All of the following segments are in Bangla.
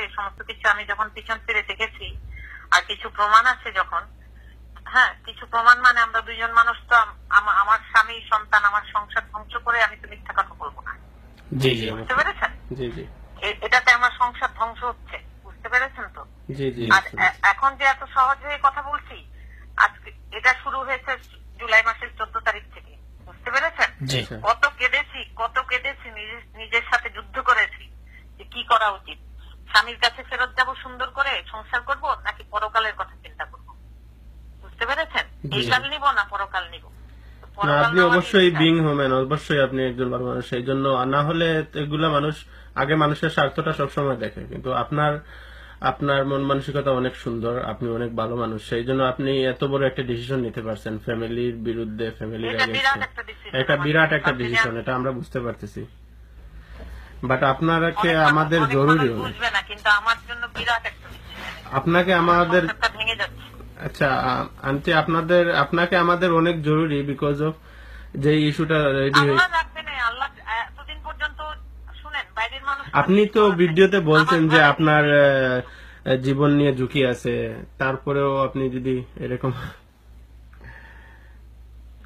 হচ্ছে সমস্ত কিছু আমি যখন পিছন ফিরে দেখেছি আর কিছু প্রমাণ আছে যখন হ্যাঁ কিছু প্রমাণ মানে আমরা দুইজন মানুষ তো আমার স্বামী সন্তান আমার সংসার ধ্বংস করে আমি তো মিথ্যা কথা বলব না। বুঝতে পেরেছেন? এটাতে আমার সংসার ধ্বংস হচ্ছে বুঝতে পেরেছেন তো? আর এখন যে এত সহজ হয়ে কথা বলছি আজকে এটা শুরু হয়েছে জুলাই মাসের চোদ্দ তারিখ থেকে বুঝতে পেরেছেন? কত কেঁদেছি কত কেঁদেছি নিজের সাথে যুদ্ধ করেছি যে কি করা উচিত। স্বামীর কাছে ফেরত যাব সুন্দর করে সংসার করব নাকি পরকালের কথা চিন্তা করব? বুঝতে পেরেছেন। এই কাল নিব না পরকাল নিব? আপনি অবশ্যই বিং হোমেন অবশ্যই আপনি একজন ভালো মানুষ সেই জন্য না হলে এগুলা মানুষ আগে মানুষের স্বার্থটা সবসময় দেখে কিন্তু আপনার আপনার মন মানসিকতা অনেক সুন্দর আপনি অনেক ভালো মানুষ সেই জন্য আপনি এত বড় একটা ডিসিশন নিতে পারছেন ফ্যামিলির বিরুদ্ধে ফ্যামিলির এটা একটা। বিরাট একটা ডিসিশন এটা আমরা বুঝতে পারতেছি। বাট অনেক মানুষ- আমাদের জরুরি বুঝবে না কিন্তু আমার জন্য বিরাট একটা আপনাকে আমাদের ভেঙে যাচ্ছে। আচ্ছা আন্টি আপনাদের আপনাকে আমাদের অনেক জরুরি বিকজ অফ যে ইস্যুটা রেডি হয়েছে। আপনি তো ভিডিওতে বলছেন যে আপনার জীবন নিয়ে ঝুঁকি আছে। তারপরেও আপনি যদি এরকম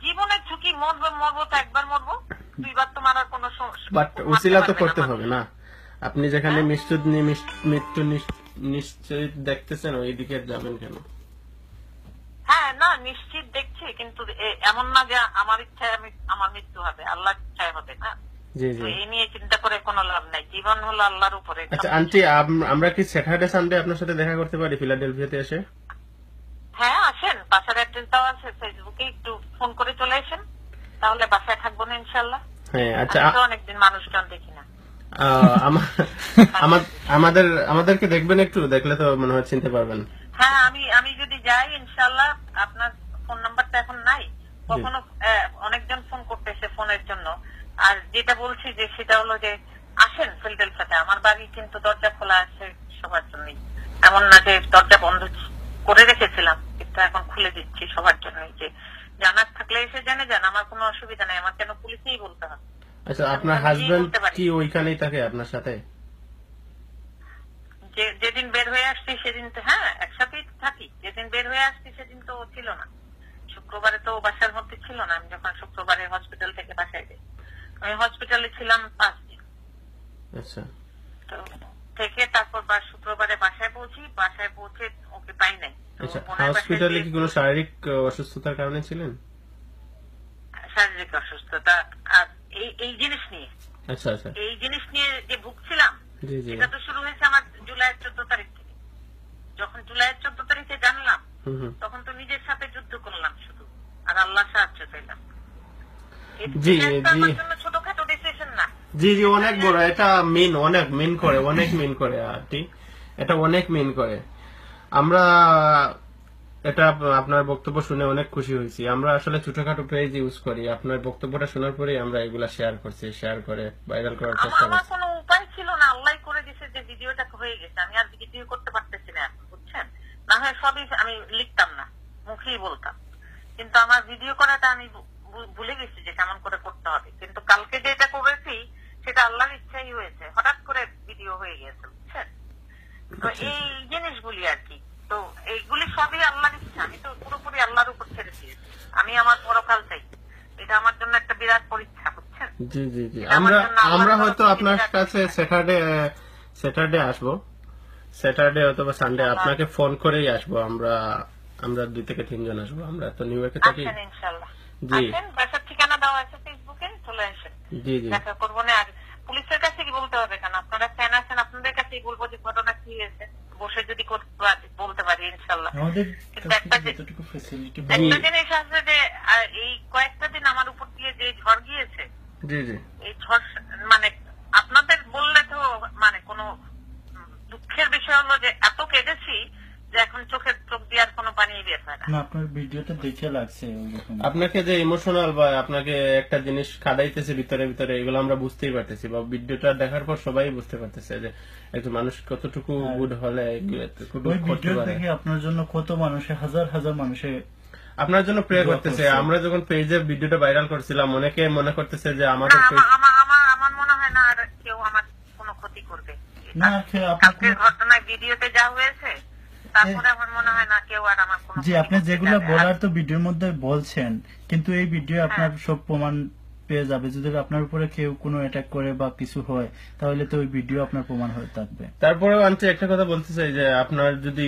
জীবনের ঝুঁকি মরবো মরবো তো একবার মরবো। বাট উসিলা তো করতে হবে না। আপনি যেখানে মৃত্যু মৃত্যু নিশ- নিশ্চয়ই দেখতেছেন ওই দিকে যাবেন কেন? হ্যাঁ না নিশ্চিত দেখছি কিন্তু এমন না যে আমার ইচ্ছায় আমি আমার মৃত্যু হবে আল্লাহ ইচ্ছায় হবে না। এই নিয়ে চিন্তা করে কোনো লাভ নাই জীবন হলো আল্লাহর উপরে। আচ্ছা আন্টি আমরা কি স্যাটারডে সানডে আপনার সাথে দেখা করতে পারি ফিলাডেলফিয়াতে এসে? হ্যাঁ আসেন বাসার অ্যাড্রেসটাও আছে ফেসবুকে একটু ফোন করে চলে আসেন। তাহলে বাসায় থাকব না ইনশাল্লাহ। হ্যাঁ আচ্ছা অনেকদিন মানুষজন দেখি না। আমাদের আমাদেরকে দেখবেন একটু দেখলে তো মনে হয় চিনতে পারবেন। হ্যাঁ আমি আমি যদি যাই ইনশাল্লাহ আপনার ফোন নাম্বারটা এখন নাই। কখনো অনেকজন ফোন করতেছে ফোনের জন্য। আর যেটা বলছি যে সেটা হলো যে আসেন ফিল্ডেলফাতে আমার বাড়ি কিন্তু দরজা খোলা আছে সবার জন্যই। এমন না যে দরজা বন্ধ করে রেখেছিলাম কিন্তু এখন খুলে দিচ্ছি সবার জন্যই যে জানার থাকলে এসে জেনে যান আমার কোনো অসুবিধা নাই আমার কেন পুলিশেই বলতে হবে? আচ্ছা আপনার হাজবেন্ড কি ওইখানেই থাকে আপনার সাথে? যেদিন বের হয়ে আসছি সেদিন তো হ্যাঁ একসাথেই থাকি। যেদিন বের হয়ে আসছি সেদিন তো ছিল না। শুক্রবারে তো বাসার মধ্যে ছিল না আমি যখন শুক্রবারে হসপিটাল থেকে বাসায় যাই। আমি হসপিটালে ছিলাম পাঁচ দিন। আচ্ছা। তো থেকে তারপর শুক্রবারে বাসায় পৌঁছি বাসায় পৌঁছে ওকে পাই নাই। আচ্ছা হসপিটালে কি কোনো শারীরিক অসুস্থতার কারণে ছিলেন? শারীরিক অসুস্থতা আর এই এই জিনিস নিয়ে। আচ্ছা আচ্ছা। এই জিনিস নিয়ে যে ভুগছিলাম তো শুরু হয়েছে আমার জুলাইয়ের চোদ্দ তারিখ থেকে। যখন জুলাইয়ের চোদ্দ তারিখে জানলাম তখন তো নিজের সাথে যুদ্ধ করলাম শুধু আর আল্লাহ সাহায্য এই জি, জি। ছোটখাটো ডিসিশন না। জি জি অনেক বড় এটা মিন অনেক মিন করে অনেক মিন করে আন্টি। এটা অনেক মিন করে। আমরা এটা আপনার বক্তব্য শুনে অনেক খুশি হয়েছি। আমরা আসলে ছোটখাটো পেজ ইউজ করি। আপনার বক্তব্যটা শোনার পরেই আমরা এগুলা শেয়ার করছি শেয়ার করে ভাইরাল করার আমার চেষ্টা আমার করছি। কোনো উপায় ছিল না। আল্লাহ করে দিছে যে ভিডিওটা হয়ে গেছে। আমি আর ভিডিও করতে পারতেছি না এখন, বুঝছেন? না হয় সবই আমি লিখতাম না মুখেই বলতাম। কিন্তু আমার ভিডিও করাটা আমি ভুলে গেছি যে কেমন করে করতে হবে। কিন্তু কালকে যেটা করেছি সেটা আল্লাহর ইচ্ছাই হয়েছে। হঠাৎ করে ভিডিও হয়ে গেছে বুঝছেন? তো আচ্ছা, এই জিনিসগুলি আর কি। তো এইগুলি সবই আল্লাহর ইচ্ছা আমি তো পুরোপুরি আল্লাহর উপর ছেড়ে দিয়েছি। আমি আমার পরকাল চাই। এটা আমার জন্য একটা বিরাট পরীক্ষা বুঝছেন? জি জি জি। আমরা আমরা হয়তো আপনার কাছে স্যাটারডে স্যাটারডে আসব। স্যাটারডে অথবা সানডে আপনাকে ফোন করেই আসব। আমরা আমরা দুই থেকে তিনজন আসব। আমরা তো নিউ ইয়র্কে থাকি। জি। আসেন বাসার ঠিকানা দেওয়া আছে ফেসবুকে চলে আসেন। জি জি। দেখা করব না কাছেই বলব যে ঘটনা কি হয়েছে বসে যদি বলতে পারি ইনশাল্লাহ। একটা জিনিস আছে যে এই কয়েকটা দিন আমার উপর দিয়ে যে ঝড় গিয়েছে জি জি। এই ঝড় মানে আপনাদের বললে তো মানে কোনো দুঃখের বিষয় হলো যে এত কেঁদেছি যে এখন চোখের চোখ দিয়ে আর কোনো পানি বের হয় না। না আপনার ভিডিওটা দেখে লাগছে আপনাকে যে ইমোশনাল বা আপনাকে একটা জিনিস খাদাইতেছে ভিতরে ভিতরে এগুলো আমরা বুঝতেই পারতেছি বা ভিডিওটা দেখার পর সবাই বুঝতে পারতেছে যে একজন মানুষ কতটুকু হ্যাঁ। গুড হলে ওই ভিডিও পারে। আপনার জন্য কত মানুষে হাজার হাজার মানুষে আপনার জন্য প্রে করতেছে। আমরা যখন পেজে ভিডিওটা ভাইরাল করছিলাম অনেকে মনে করতেছে যে আমাদের আমার মনে হয় না আর কেউ আমার কোনো ক্ষতি করবে। না আপনার ঘটনায় ভিডিওতে যা হয়েছে তারপরে আমার মনে হয় না কেউ আর আমার কোনো জি আপনি যেগুলো বলার তো ভিডিওর মধ্যে বলছেন কিন্তু এই ভিডিও হ্যাঁ। আপনার সব প্রমাণ পেয়ে যাবে। যদি আপনার উপরে কেউ কোনো অ্যাটাক করে বা কিছু হয় তাহলে তো ওই ভিডিও আপনার প্রমাণ হয়ে থাকবে। তারপরেও আনটি একটা কথা বলতে চাই যে আপনার যদি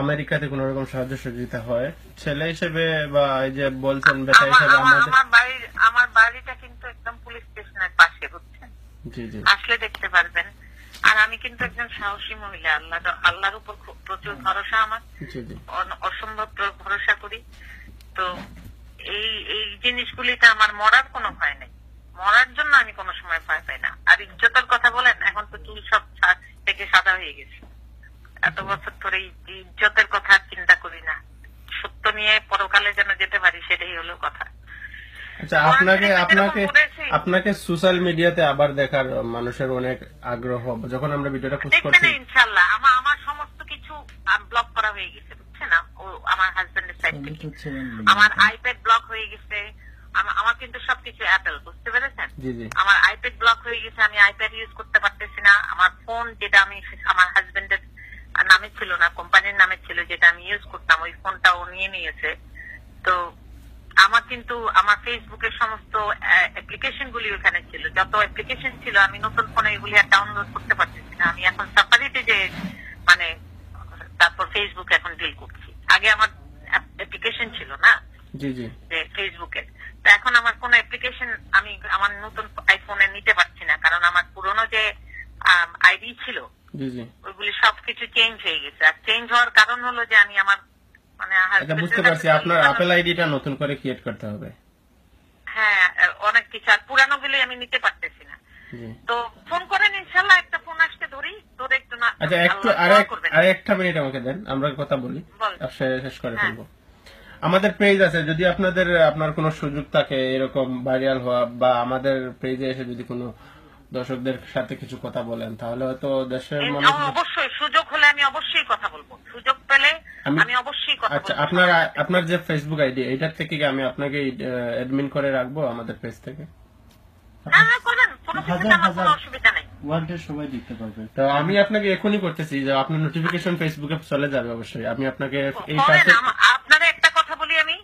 আমেরিকাতে কোন রকম সাহায্য সহযোগিতা হয় ছেলে হিসেবে বা এই যে বলছেন বেটা হিসেবে আমার- আমাদের আমার আমার বাড়িটা কিন্তু একদম পুলিশ স্টেশনের পাশে বুঝছেন? জি জি। আসলে দেখতে পারবেন। আর আমি কিন্তু একজন সাহসী মহিলা আল্লাহ আল্লাহর উপর খুব প্রচুর ভরসা আমার। অসম্ভব ভরসা করি। তো এই এই জিনিসগুলিতে আমার মরার কোনো ভয় নেই। মরার জন্য আমি কোনো সময় ভয় পাই না। আর ইজ্জতের কথা বলেন এখন তো চুল সব থেকে সাদা হয়ে গেছে। এত বছর ধরে ইজ্জতের কথা চিন্তা করি না। সত্য নিয়ে পরকালে যেন যেতে পারি সেটাই হলো কথা। আচ্ছা আপনাকে আপনাকে আপনাকে সোশ্যাল মিডিয়াতে আবার দেখার মানুষের অনেক আগ্রহ যখন আমরা ভিডিওটা পোস্ট দেখবেন করছি। ইনশাল্লাহ আমার আমার সমস্ত কিছু ব্লক করা হয়ে গেছে বুঝছেন না? ও আমার হাজবেন্ডের সাইড থেকে। আমার আইপ্যাড ব্লক হয়ে গেছে। আমা- আমার কিন্তু সবকিছু অ্যাপেল বুঝতে পেরেছেন? জি জি। আমার আইপ্যাড ব্লক হয়ে গেছে আমি আইপ্যাড ইউজ করতে পারতেছি না। আমার ফোন যেটা আমি আমার হাজবেন্ডের নামে ছিল না কোম্পানির নামে ছিল যেটা আমি ইউজ করতাম ওই ফোনটা ও নিয়ে নিয়েছে। তো আমার কিন্তু আমার ফেসবুকের সমস্ত অ্যাপ্লিকেশন গুলি ওখানে ছিল। যত অ্যাপ্লিকেশন ছিল আমি নতুন ফোনে এগুলি আর ডাউনলোড করতে পারতেছি না। আমি এখন সাফারিতে যে মানে তারপর ফেসবুক এখন ডিল করছি। আগে আমার অ্যাপ্লিকেশন ছিল না? জি জি। যে ফেসবুকে তো এখন আমার কোন অ্যাপ্লিকেশন আমি আমার নতুন আইফোনে নিতে পারছি না। কারণ আমার পুরনো যে আইডি ছিল ওইগুলি সবকিছু চেঞ্জ হয়ে গেছে। আর চেঞ্জ হওয়ার কারণ হলো যে আমি আমার মানে আচ্ছা বুঝতে পারছি। আপনার আপেল আইডিটা নতুন করে ক্রিয়েট করতে হবে। হ্যাঁ অনেক কিছু। আর পুরানো গুলি আমি নিতে পারতেছি না। তো ফোন করেন একটা ফোন আসতে ধরি। একটু না আচ্ছা একটু। আরেকটা মিনিট আমাকে দেন আমরা কথা বলি। শেষ করে হ্যাঁ। ফেলব। আমাদের পেজ আছে যদি আপনাদের আপনার কোনো সুযোগ থাকে এরকম ভাইরাল হওয়া বা আমাদের পেজে এসে যদি কোনো দর্শকদের সাথে কিছু কথা বলেন তাহলে হয়তো দেশের মানুষ অবশ্যই আমি অবশ্যই কথা বলব। সুযোগ পেলে আমি- অবশ্যই কথা আচ্ছা আপনার আপনার যে ফেসবুক আইডি এটার থেকে কি আমি আপনাকে অ্যাডমিন করে রাখব আমাদের পেজ থেকে? হ্যাঁ হ্যাঁ করেন কোনো হাজার কিছুতে আমার কোনো অসুবিধা নেই। ওয়ার্ল্ডের সবাই দেখতে পারবে। তো আমি আপনাকে এখনই করতেছি যে আপনার নোটিফিকেশন ফেসবুকে চলে যাবে অবশ্যই। আমি আপনাকে এই আপনারে একটা কথা বলি আমি।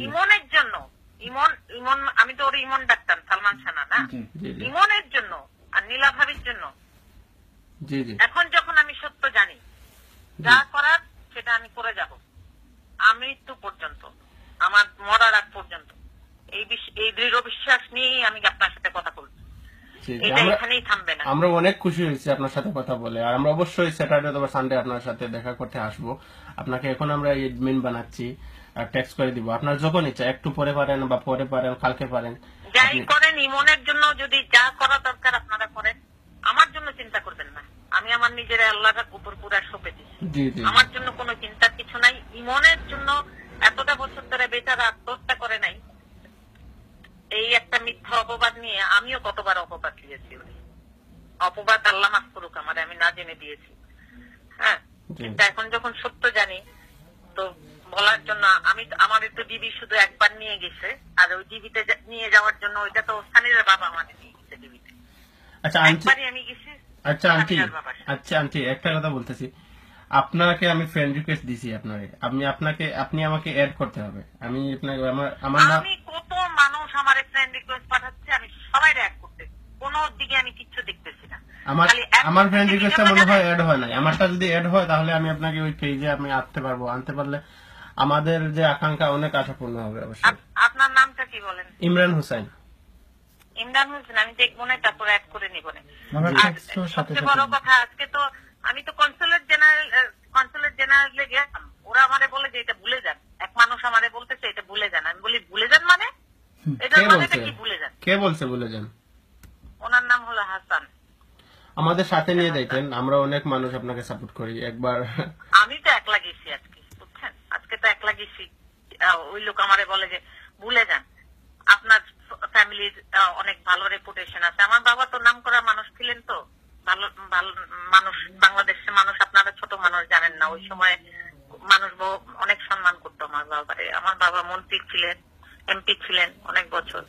ইমনের জন্য ইমন ইমন আমি তো ওর ইমন ডাক্তার সালমান সানা না? ইমনের জন্য আর নীলা ভাবির জন্য। জি জি। এখন যখন আমি সত্য জানি যা করার সেটা আমি করে যাব। আমৃত্যু পর্যন্ত আমার মরার আগ পর্যন্ত। এই এই দৃঢ় বিশ্বাস নিয়েই আমি আপনার সাথে কথা বলছি। আমরা অনেক খুশি হয়েছি আপনার সাথে কথা বলে। আর আমরা অবশ্যই স্যাটারডে অথবা সানডে আপনার সাথে দেখা করতে আসব। আপনাকে এখন আমরা এডমিন বানাচ্ছি আর টেক্সট করে দিব। আপনার যখন ইচ্ছা একটু পরে পারেন বা পরে পারেন কালকে পারেন। যাই করেন ইমনের জন্য যদি যা করা দরকার আপনারা করেন। আমার জন্য চিন্তা করবেন না। আমি আমার নিজের আল্লাহর উপর পুরা সঁপে দিচ্ছি আমার জন্য কোনো চিন্তার কিছু নাই। ইমনের জন্য এতটা বছর ধরে বেচারা আত্মহত্যা করে নাই। এই একটা মিথ্যা অপবাদ নিয়ে আমিও কতবার অপবাদ দিয়েছি। অপবাদ আল্লাহ মাফ করুক আমার আমি না জেনে দিয়েছি। হ্যাঁ? কিন্তু এখন যখন সত্য জানি তো বলার জন্য আমি আমার তো ডিবি শুধু একবার নিয়ে গেছে। আর ওই ডিবিতে নিয়ে যাওয়ার জন্য ওইটা তো স্থানীয় বাবা আমাদের নিয়ে গেছে ডিবিতে আচ্ছা একবারই আমি গেছি। আচ্ছা আন্টি। আচ্ছা আন্টি একটা কথা বলতেছি। আপনাকে আমি ফ্রেন্ড রিকোয়েস্ট দিছি আপনারে। আমি আপনাকে আপনি আমাকে অ্যাড করতে হবে। আমি আপনাকে আমার আমার নাম আমি কত মানুষ আমার ফ্রেন্ড রিকোয়েস্ট পাঠাচ্ছে আমি সবাই র্যাক করতে। কোন দিকে আমি কিচ্ছু দেখতেছি না। আমার আমার ফ্রেন্ড দিকে রিকোয়েস্টটা মনে হয় অ্যাড হয় নাই। আমারটা যদি অ্যাড হয় তাহলে আমি আপনাকে ওই পেজে আমি আনতে পারব। আনতে পারলে আমাদের যে আকাঙ্ক্ষা অনেক আশাপূর্ণ হবে অবশ্যই। আপনার নামটা কি বলেন? ইমরান হোসেন ইমরান হোসেন আমি দেখব না তারপর অ্যাড করে নিব না। সবচেয়ে বড় কথা আজকে তো আমি তো কনসুলেট জেনারেল কনসুলেট জেনারেলে গেলাম। ওরা আমারে বলে যে এটা ভুলে যান। এক মানুষ আমারে বলতেছে এটা ভুলে যান। আমি বলি ভুলে যান মানে? এটার কে মানে কি ভুলে যান? কে বলছে বলে যান? ওনার নাম হলো হাসান। আমাদের সাথে নিয়ে যাইতেন। আমরা অনেক মানুষ আপনাকে সাপোর্ট করি। একবার আমি তো একলা গেছি আজকে বুঝছেন? আজকে তো একলা গেছি। ওই লোক আমারে বলে যে ভুলে যান। ফ্যামিলির অনেক ভালো রেপুটেশন আছে। আমার বাবা তো নাম করা মানুষ ছিলেন তো। ভালো ভালো মানুষ, বাংলাদেশের মানুষ, আপনারা ছোট মানুষ জানেন না। ওই সময় মানুষ অনেক সম্মান করতো আমার বাবারে। আমার বাবা মন্ত্রী ছিলেন, এমপি ছিলেন অনেক বছর।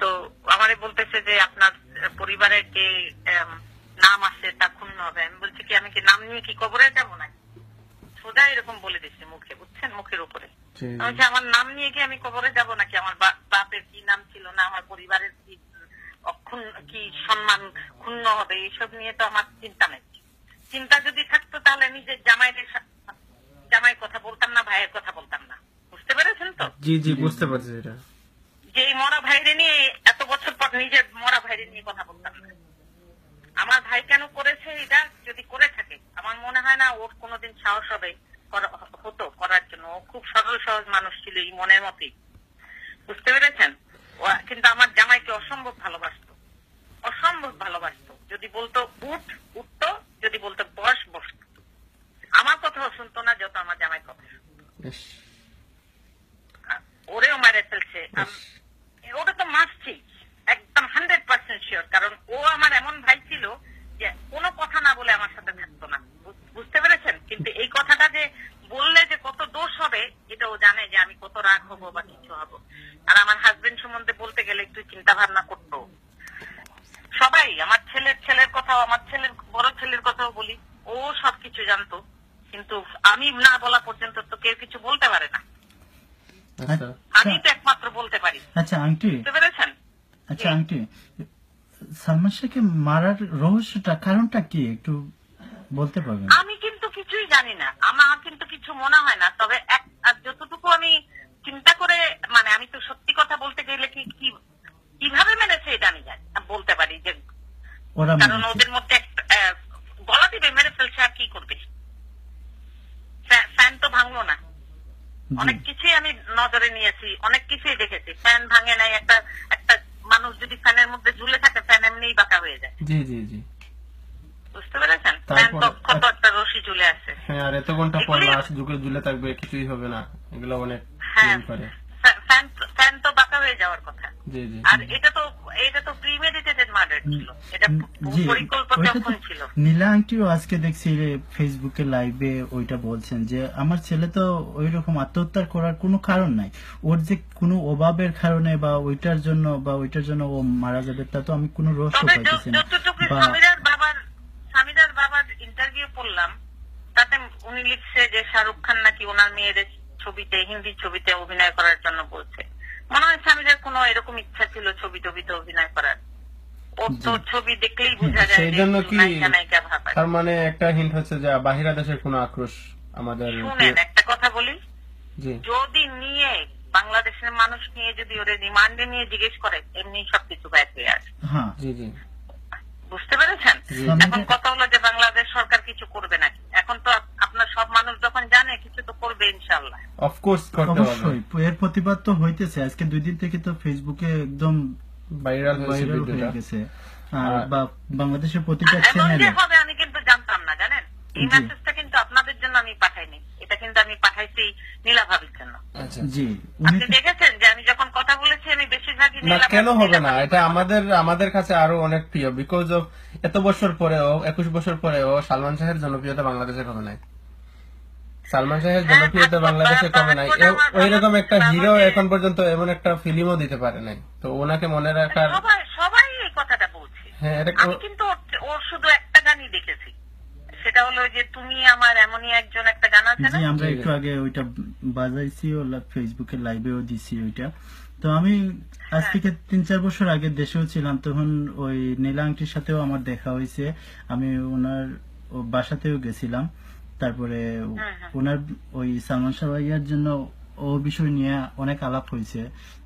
তো আমারে বলতেছে যে, আপনার পরিবারের যে নাম আছে, তা খুন হবে। আমি বলছি কি, আমি কি নাম নিয়ে কি কবরে যাব না সোজা এরকম বলে দিচ্ছি মুখে, বুঝছেন? মুখের উপরে। বলছি, আমার নাম নিয়ে কি আমি কবরে যাব নাকি? আমার বাপের কি নাম ছিল না? আমার পরিবারের কি অক্ষুণ কি সম্মান ক্ষুণ্ণ হবে? এইসব নিয়ে তো আমার চিন্তা নেই। চিন্তা যদি থাকতো তাহলে নিজের জামাইদের জামাইয়ের কথা বলতাম না ভাইয়ের কথা বলতাম না। বুঝতে পেরেছেন তো? জি জি বুঝতে পারছি এটা। যে এই মরা ভাইরে নিয়ে এত বছর পর নিজের মরা ভাইরে নিয়ে কথা বলতাম না। আমার ভাই কেন করেছে এটা? যদি করে থাকে আমার মনে হয় না ওর কোনোদিন সাহস হবে করা- হতো করার জন্য ও খুব সরল সহজ মানুষ ছিল এই মনের মতোই। বুঝতে পেরেছেন? কিন্তু আমার জামাইকে অসম্ভব ভালোবাসতো। অসম্ভব ভালোবাসতো। যদি বলতো উঠ উঠতো যদি বলতো বস বসতো আমার কথাও শুনতো না যত আমার জামাই কথা শুনতো। ওরেও মারে ফেলছে আম- ওটা তো মাসছি একদম হান্ড্রেড পার্সেন্ট শিওর কারণ ও আমার এমন ভাই ছিল যে কোনো কথা না বলে আমার সাথে থাকতো না বু- বুঝতে পেরেছেন কিন্তু এই কথাটা যে বললে যে কত দোষ হবে এটা ও জানে যে আমি কত রাগ হব বা কিছু হব আর আমার হাজবেন্ড সম্বন্ধে বলতে গেলে একটু চিন্তা ভাবনা করতো সবাই আমার ছেলের ছেলের কথাও আমার ছেলের বড় ছেলের কথাও বলি ও সবকিছু জানতো কিন্তু আমি না বলা পর্যন্ত তো কেউ কিছু বলতে পারে না। আচ্ছা। আমি তো একমাত্র বলতে পারি। আচ্ছা আংটি বুঝতে পেরেছেন? আচ্ছা আংটি সালমান শাহকে মারার রহস্যটা কারণটা কি? একটু বলতে পারবেন। আমি কিন্তু কিছুই জানি না। আমার কিন্তু কিছু মনে হয় না। তবে এক যতটুকু আমি চিন্তা করে মানে আমি তো সত্যি কথা বলতে গেলে কি কীভাবে মেরেছে এটা আমি জানি বলতে পারি যে কারণ ওদের মধ্যে একটা, আহ, গলা দিবে মেরে ফেলছে আর কি করবে ফ্যা- ফ্যান তো ভাঙলো না জি। অনেক কিছুই আমি নজরে নিয়েছি অনেক কিছুই দেখেছি। ফ্যান ভাঙে নাই একটা একটা মানুষ যদি ফ্যানের মধ্যে ঝুলে থাকে ফ্যান এমনিই বাঁকা হয়ে যায়। জি জি জি। বুঝতে পেরেছেন? ফ্যান তো কত একটা রশি ঝুলে আছে। হ্যাঁ আর এত ঘণ্টা পর লাশ ঝুঁকে ঝুলে থাকবে কিছুই হবে না। এগুলো অনেক হ্যাঁ। ফিল করে। ফ্যা- ফ্যান ফ্যান তো বাঁকা হয়ে যাওয়ার কথা। জি জি। আর এটা তো এটা তো প্রিমেডিটেটেড মার্ডার ছিল। এটা পরিকল্পিত খুন ছিল। নীলা আজকে দেখছি ফেসবুকে লাইভে ওইটা বলছেন যে আমার ছেলে তো ওই রকম আত্মহত্যা করার কোনো কারণ নাই। ওর যে কোনো অভাবের কারণে বা ওইটার জন্য বা ওইটার জন্য ও মারা যাবে তা তো আমি কোনো রহস্য পাইতেছি না। বাবার স্বামীরার বাবার ইন্টারভিউ পড়লাম তাতে উনি লিখছে যে শাহরুখ খান নাকি ওনার মেয়েদের ছবিতে হিন্দি ছবিতে অভিনয় করার জন্য বলছে। মনে হয় স্বামীদের কোনো এরকম ইচ্ছা ছিল ছবি টবিতে অভিনয় করার। ওর ছবি দেখলেই বোঝা যায় সেই জন্য কি। তার মানে একটা হিন্ট হচ্ছে যে বাহিরা দেশের কোনো আক্রোশ আমাদের শুনেন একটা কথা বলি। যদি নিয়ে বাংলাদেশের মানুষ নিয়ে যদি ওরে রিমান্ডে নিয়ে জিজ্ঞেস করে এমনি সবকিছু ব্যাক হয়ে আসে। হ্যাঁ। জি জি। বুঝতে পেরেছেন? এখন কথা হলো যে বাংলাদেশ সরকার কিছু করবে নাকি? এখন তো আপনার সব মানুষ যখন জানে কিছু তো করবে ইনশাল্লাহ অফকোর্স করতে হবে। অবশ্যই এর প্রতিবাদ তো হইতেছে। আজকে দুই দিন থেকে তো ফেসবুকে একদম ভাইরাল হয়েছে ভাইরাল ভিডিওটা। হয়ে গেছে। আর বা বাংলাদেশের প্রতিটা চ্যানেলে হবে আমি কিন্তু জানতাম না জানেন? এই মেসেজটা কিন্তু আপনাদের জন্য আমি পাঠাইনি। এটা কিন্তু আমি পাঠাইছি নীলা ভাবির জন্য। আচ্ছা। জি আপনি দেখেছেন যে আমি যখন কথা বলেছি আমি বেশিরভাগই নীলা কেন হবে না? এটা আমাদের আমাদের কাছে আরও অনেক প্রিয়। বিকজ অফ এত বছর পরেও একুশ বছর পরেও সালমান শাহের জনপ্রিয়তা বাংলাদেশে কমে নাই। সালমান শাহের হ্যাঁ, জনপ্রিয়তা বাংলাদেশে কমে নাই। ওই রকম একটা হিরো এখন পর্যন্ত এমন একটা ফিল্মও দিতে পারে নাই। তো ওনাকে মনে রাখার সবাই এই কথাটা বলছে। হ্যাঁ আমি কিন্তু ওর- শুধু একটা গানই দেখেছি। সেটা হলো যে তুমি আমার এমনই একজন একটা গান আছে না? জি আমরা একটু আগে ওইটা বাজাইছি ও ফেসবুকে লাইভেও দিছি ওইটা। তো আমি আজ হ্যাঁ। থেকে তিন চার বছর আগে দেশেও ছিলাম তখন ওই নীলা আংটির সাথেও আমার দেখা হয়েছে। আমি ওনার বাসাতেও গেছিলাম। তারপরে হ্যাঁ, হ্যাঁ। ওনার ওই সালমান শাহ ভাইয়ার জন্য ও বিষয় নিয়ে অনেক আলাপ হয়েছে।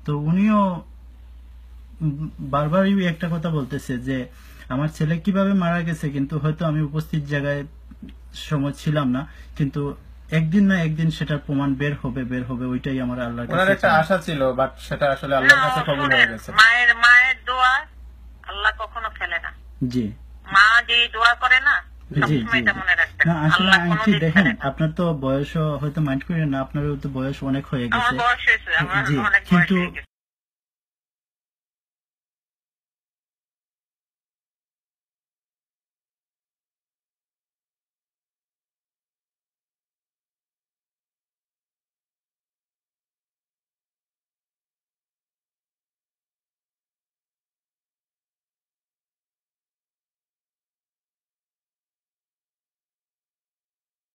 তো উনিও বারবারই একটা কথা বলতেছে যে আমার ছেলে কীভাবে মারা গেছে কিন্তু হয়তো আমি উপস্থিত জায়গায় সময় ছিলাম না কিন্তু একদিন না একদিন সেটার প্রমাণ বের হবে বের হবে ওইটাই আমার আল্লাহর কাছে একটা আশা ছিল বাট সেটা আসলে আল্লাহর কাছে কবুল হয়ে গেছে। মায়ের মায়ের দোয়া আল্লাহ কখনো ফেলে না। জি। মা যে দোয়া করে না আসলে দেখেন আপনার তো বয়স হয়তো মাইন্ড করেন না আপনার তো বয়স অনেক হয়ে গেছে। জি কিন্তু হয়ে গেছে।